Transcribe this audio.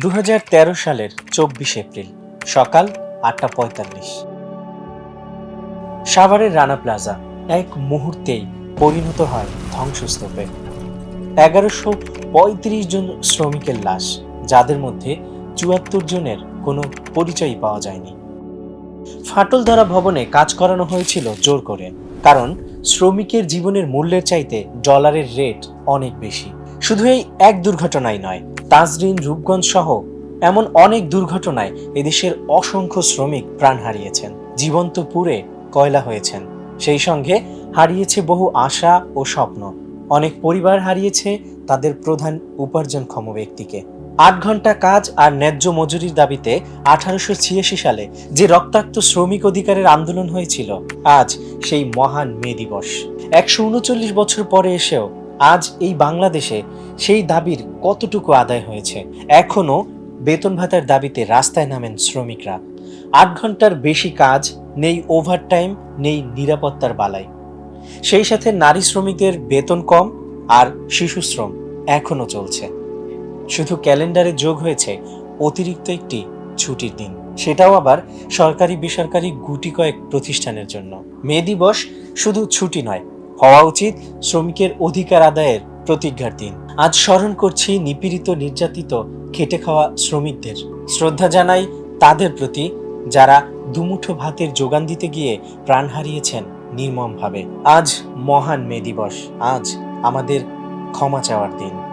দু হাজার তেরো সালের চব্বিশ এপ্রিল, সকাল আটটা পঁয়তাল্লিশ। সাভারের রানা প্লাজা এক মুহূর্তেই পরিণত হয় ধ্বংসস্তূপে। এগারোশো পঁয়ত্রিশ জন শ্রমিকের লাশ, যাদের মধ্যে চুয়াত্তর জনের কোনো পরিচয়ই পাওয়া যায়নি। ফাটল ধরা ভবনে কাজ করানো হয়েছিল জোর করে, কারণ শ্রমিকের জীবনের মূল্যের চাইতে ডলারের রেট অনেক বেশি। শুধু এই এক দুর্ঘটনাই নয় তাজরিন, রূপগঞ্জ সহ এমন অনেক দুর্ঘটনায় এদেশের অসংখ্য শ্রমিক প্রাণ হারিয়েছেন, জীবন্ত পুড়ে কয়লা হয়েছেন। সেই সঙ্গে হারিয়েছে বহু আশা ও স্বপ্ন। অনেক পরিবার হারিয়েছে তাদের প্রধান উপার্জনক্ষম ব্যক্তিকে। আট ঘণ্টা কাজ আর ন্যায্য মজুরির দাবিতে আঠারোশো ছিয়াশি সালে যে রক্তাক্ত শ্রমিক অধিকারের আন্দোলন হয়েছিল, আজ সেই মহান মে দিবস। একশো উনচল্লিশ বছর পরে এসেও আজ এই বাংলাদেশে সেই দাবির কতটুকু আদায় হয়েছে? এখনও বেতন ভাতার দাবিতে রাস্তায় নামেন শ্রমিকরা। আট ঘণ্টার বেশি কাজ, নেই ওভারটাইম নেই নিরাপত্তার বালাই। সেই সাথে নারী শ্রমিকদের বেতন কম আর শিশু শ্রম এখনও চলছে। শুধু ক্যালেন্ডারে যোগ হয়েছে অতিরিক্ত একটি ছুটির দিন। সেটাও আবার সরকারি বেসরকারি গুটি কয়েক প্রতিষ্ঠানের জন্য। মে দিবস শুধু ছুটি নয়, হওয়া উচিত শ্রমিকের অধিকার আদায়ের প্রতিজ্ঞার দিন। আজ স্মরণ করছি নিপীড়িত নির্যাতিত খেটে খাওয়া শ্রমিকদের। শ্রদ্ধা জানাই তাদের প্রতি, যারা দুমুঠো ভাতের যোগান দিতে গিয়ে প্রাণ হারিয়েছেন নির্মমভাবে। আজ মহান মে দিবস। আজ আমাদের ক্ষমা চাওয়ার দিন।